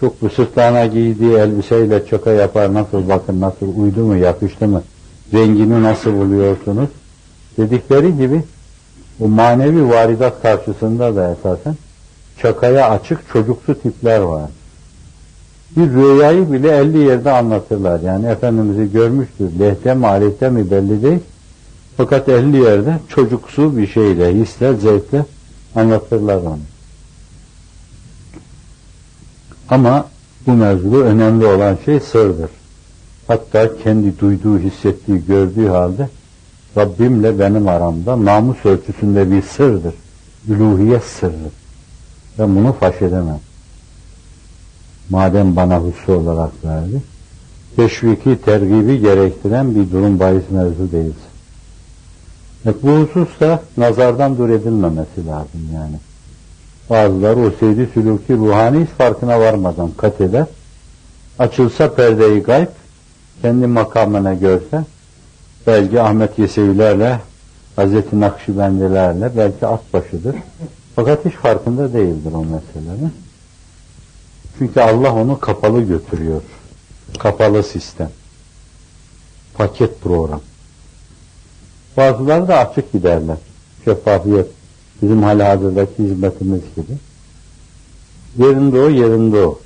Çok bu sırtlarına giydiği elbiseyle çaka yapar nasıl bakın nasıl uydu mu yakıştı mı rengini nasıl buluyorsunuz dedikleri gibi o manevi varidat karşısında da esasen çakaya açık çocuksu tipler var. Bir rüyayı bile 50 yerde anlatırlar. Yani Efendimiz'i görmüştür. Lehte mi aleyhte mi belli değil. Fakat 50 yerde çocuksu bir şeyle, hisle, zevkle anlatırlar onu. Ama bu mevzuda önemli olan şey sırdır. Hatta kendi duyduğu, hissettiği, gördüğü halde Rabbimle benim aramda namus ölçüsünde bir sırdır. Üluhiyet sırrı. Ben bunu faş edemem. Madem bana husus olarak verdi. Teşviki, tergibi gerektiren bir durum bahis mevzu değil. Evet, bu hususta nazardan dur edilmemesi lazım yani. Bazıları o seydi sülûki ruhani hiç farkına varmadan kat eder. Açılsa perdeyi gayb, kendi makamına görse, belki Ahmet Yesevilerle, Hazreti Nakşibendilerle, belki at başıdır. Fakat hiç farkında değildir o meselenin. Çünkü Allah onu kapalı götürüyor. Kapalı sistem. Paket program. Bazıları da açık giderler. Şeffafiyet. Bizim halihazırdaki hizmetimiz gibi. Yerinde o, yerinde o.